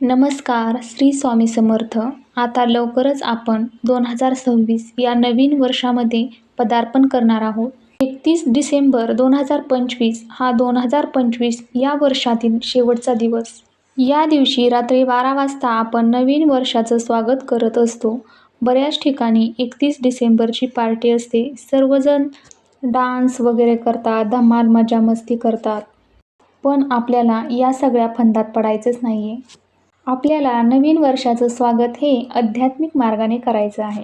नमस्कार श्री स्वामी समर्थ. आता लवकरच आपण दोन हजार सव्वीस या नवीन वर्षामध्ये पदार्पण करणार आहोत. एकतीस डिसेंबर दोन हजार पंचवीस हा दोन हजार पंचवीस या वर्षातील शेवटचा दिवस. या दिवशी रात्री बारा वाजता आपण नवीन वर्षाचं स्वागत करत असतो. बऱ्याच ठिकाणी एकतीस डिसेंबरची पार्टी असते. सर्वजण डान्स वगैरे करतात धमाल मजा मस्ती करतात. पण आपल्याला या सगळ्या फंदात पडायचंच नाही आहे आपल्याला नवीन वर्षाचं स्वागत हे आध्यात्मिक मार्गाने करायचं आहे.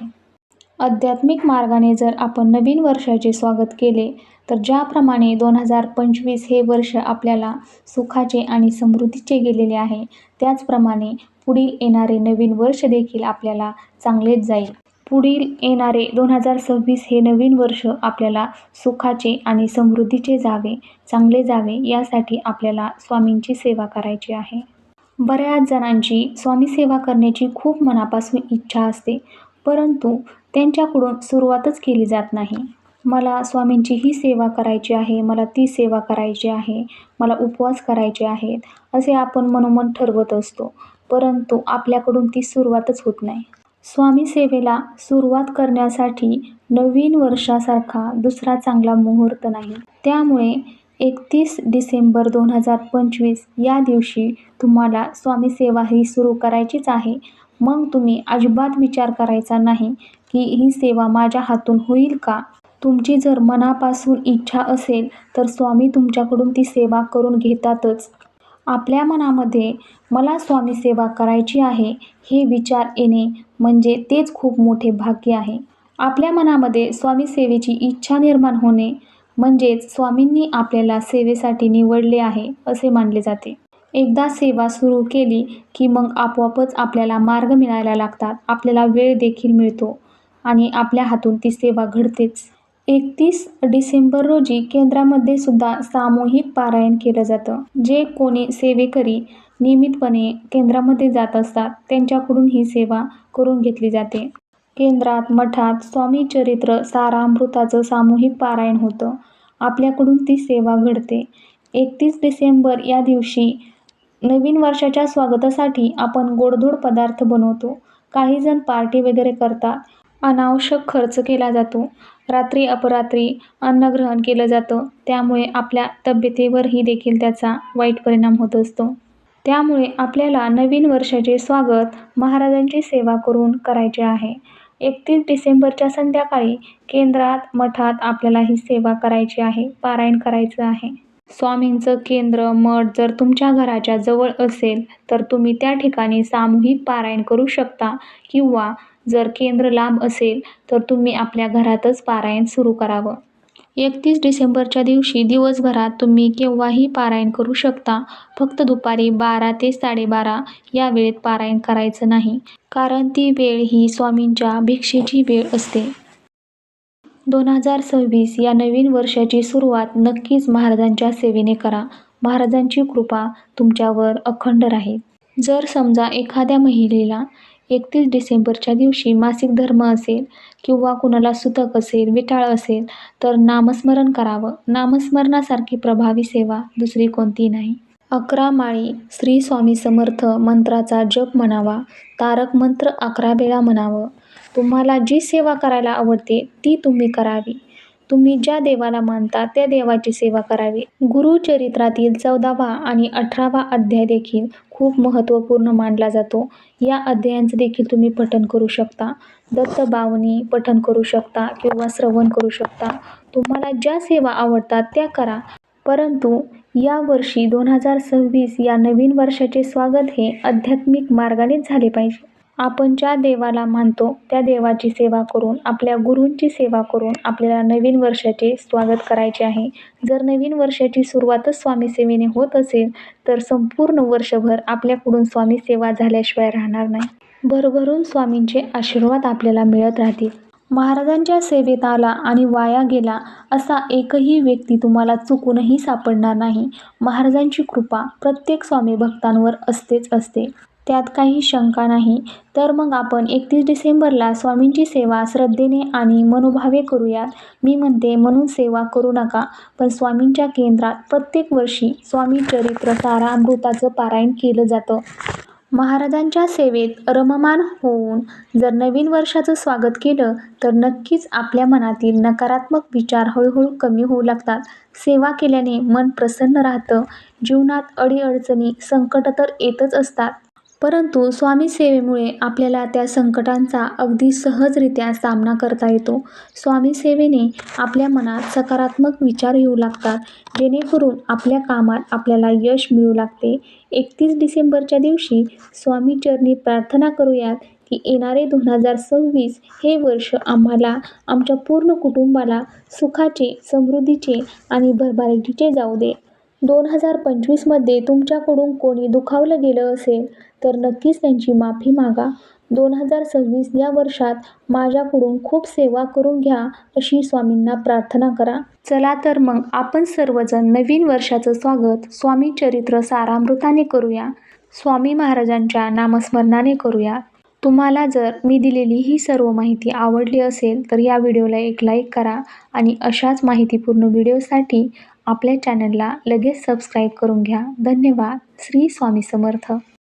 आध्यात्मिक मार्गाने जर आपण नवीन वर्षाचे स्वागत केले तर ज्याप्रमाणे दोन हजार पंचवीस हे वर्ष आपल्याला सुखाचे आणि समृद्धीचे गेलेले आहे त्याचप्रमाणे पुढील येणारे नवीन वर्ष देखील आपल्याला चांगलेच जाईल. पुढील येणारे दोन हजार सव्वीस हे नवीन वर्ष आपल्याला सुखाचे आणि समृद्धीचे जावे चांगले जावे यासाठी आपल्याला स्वामींची सेवा करायची आहे. बऱ्याच जणांची स्वामीसेवा करण्याची खूप मनापासून इच्छा असते परंतु त्यांच्याकडून सुरुवातच केली जात नाही. मला स्वामींची ही सेवा करायची आहे मला ती सेवा करायची आहे मला उपवास करायचे आहेत असे आपण मनोमन ठरवत असतो परंतु आपल्याकडून ती सुरुवातच होत नाही. स्वामी सेवेला सुरुवात करण्यासाठी नवीन वर्षासारखा दुसरा चांगला मुहूर्त नाही. त्यामुळे एकतीस डिसेंबर दोन हजार पंचवीस या दिवशी तुम्हाला स्वामी सेवा ही सुरू करायचीच आहे. मग तुम्ही अजिबात विचार करायचा नाही की ही सेवा माझ्या हातून होईल का? तुमची जर मनापासून इच्छा असेल तर स्वामी तुमच्याकडून ती सेवा करून घेतातच. आपल्या मनामध्ये मला स्वामी सेवा करायची आहे हे विचार येणे म्हणजे तेच खूप मोठे भाग्य आहे. आपल्या मनामध्ये स्वामी सेवेची इच्छा निर्माण होणे म्हणजेच स्वामींनी आपल्याला सेवेसाठी निवडले आहे असे मानले जाते. एकदा सेवा सुरू केली की मग आपोआपच आपल्याला मार्ग मिळायला लागतात आपल्याला वेळ देखील मिळतो आणि आपल्या हातून ती सेवा घडतेच. एकतीस डिसेंबर रोजी केंद्रामध्ये सुद्धा सामूहिक पारायण केलं जातं. जे कोणी सेवेकरी नियमितपणे केंद्रामध्ये जात असतात त्यांच्याकडून ही सेवा करून घेतली जाते. केंद्रात मठात स्वामी चरित्र सारामृताचं सामूहिक पारायण होतं. आपल्याकडून ती सेवा घडते. एकतीस डिसेंबर या दिवशी नवीन वर्षाच्या स्वागतासाठी आपण गोडधोड पदार्थ बनवतो. काहीजण पार्टी वगैरे करतात. अनावश्यक खर्च केला जातो. रात्री अपरात्री अन्नग्रहण केलं जातं. त्यामुळे आपल्या तब्येतीवरही देखील त्याचा वाईट परिणाम होत असतो. त्यामुळे आपल्याला नवीन वर्षाचे स्वागत महाराजांची सेवा करून करायचे आहे. एकतीस डिसेंबरच्या संध्याकाळी केंद्रात मठात आपल्याला ही सेवा करायची आहे पारायण करायचं आहे. स्वामींचं केंद्र मठ जर तुमच्या घराच्या जवळ असेल तर तुम्ही त्या ठिकाणी सामूहिक पारायण करू शकता. किंवा जर केंद्र लांब असेल तर तुम्ही आपल्या घरातच पारायण सुरू करावं. एकतीस डिसेंबरच्या दिवशी दिवसभरात तुम्ही केव्हाही पारायण करू शकता. फक्त दुपारी बारा ते साडेबारा या वेळेत पारायण करायचं नाही कारण ती वेळ ही स्वामींच्या भिक्षेची वेळ असते. दोन हजार सव्वीस या नवीन वर्षाची सुरुवात नक्कीच महाराजांच्या सेवेने करा. महाराजांची कृपा तुमच्यावर अखंड राहील. जर समजा एखाद्या महिलेला एकतीस डिसेंबरच्या दिवशी मासिक धर्म असेल किंवा कुणाला सुतक असेल विटाळ असेल तर नामस्मरण करावं. नामस्मरणासारखी प्रभावी सेवा दुसरी कोणती नाही. अकरा माळी श्री स्वामी समर्थ मंत्राचा जप म्हणावा. तारक मंत्र अकरा वेळा म्हणावं. तुम्हाला जी सेवा करायला आवडते ती तुम्ही करावी. तुम्ही ज्या देवाला मानता त्या देवाची सेवा करावी. गुरुचरित्रातील चौदावा आणि अठरावा अध्याय देखील खूप महत्त्वपूर्ण मानला जातो. या अध्यायांचं देखील तुम्ही पठण करू शकता. दत्त बावनी पठण करू शकता किंवा श्रवण करू शकता. तुम्हाला ज्या सेवा आवडतात त्या करा. परंतु या वर्षी दोन हजार सव्वीस या नवीन वर्षाचे स्वागत हे आध्यात्मिक मार्गानेच झाले पाहिजे. आपण ज्या देवाला मानतो त्या देवाची सेवा करून आपल्या गुरूंची सेवा करून आपल्याला नवीन वर्षाचे स्वागत करायचे आहे. जर नवीन वर्षाची सुरुवातच स्वामी सेवेने होत असेल तर संपूर्ण वर्षभर आपल्याकडून स्वामी सेवा झाल्याशिवाय राहणार नाही. भरभरून स्वामींचे आशीर्वाद आपल्याला मिळत राहतील. महाराजांच्या सेवेत आला आणि वाया गेला असा एकही व्यक्ती तुम्हाला चुकूनही सापडणार नाही. महाराजांची कृपा प्रत्येक स्वामी भक्तांवर असतेच असते. त्यात काही शंका नाही. तर मग आपण एकतीस डिसेंबरला स्वामींची सेवा श्रद्धेने आणि मनोभावे करूयात मी म्हणते म्हणून सेवा करू नका पण स्वामींच्या केंद्रात प्रत्येक वर्षी स्वामी चरित्र सारामृताचं पारायण केलं जातं. महाराजांच्या सेवेत रममान होऊन जर नवीन वर्षाचं स्वागत केलं तर नक्कीच आपल्या मनातील नकारात्मक विचार हळूहळू कमी होऊ लागतात. सेवा केल्याने मन प्रसन्न राहतं. जीवनात अडीअडचणी संकट तर येतच असतात. परंतु स्वामी सेवेमुळे आपल्याला त्या संकटांचा अगदी सहजरित्या सामना करता येतो. स्वामी सेवेने आपल्या मनात सकारात्मक विचार येऊ लागतात. जेणेकरून आपल्या कामात आपल्याला यश मिळू लागते. एकतीस डिसेंबरच्या दिवशी स्वामीचरणी प्रार्थना करूयात की येणारे दोन हजार सव्वीस हे वर्ष आम्हाला आमच्या पूर्ण कुटुंबाला सुखाचे समृद्धीचे आणि भरभराटीचे जाऊ दे. दोन हजार पंचवीसमध्ये तुमच्याकडून कोणी दुखावलं गेलं असेल तर नक्कीच त्यांची माफी मागा. दोन हजार सव्वीस या वर्षात माझ्याकडून खूप सेवा करून घ्या अशी स्वामींना प्रार्थना करा. चला तर मग आपण सर्वजण नवीन वर्षाचं स्वागत स्वामी चरित्र सारामृताने करूया. स्वामी महाराजांच्या नामस्मरणाने करूया. तुम्हाला जर मी दिलेली ही सर्व माहिती आवडली असेल तर या व्हिडिओला एक लाईक करा आणि अशाच माहितीपूर्ण व्हिडिओसाठी आपल्या चॅनलला लगेच सबस्क्राईब करून घ्या. धन्यवाद. श्री स्वामी समर्थ.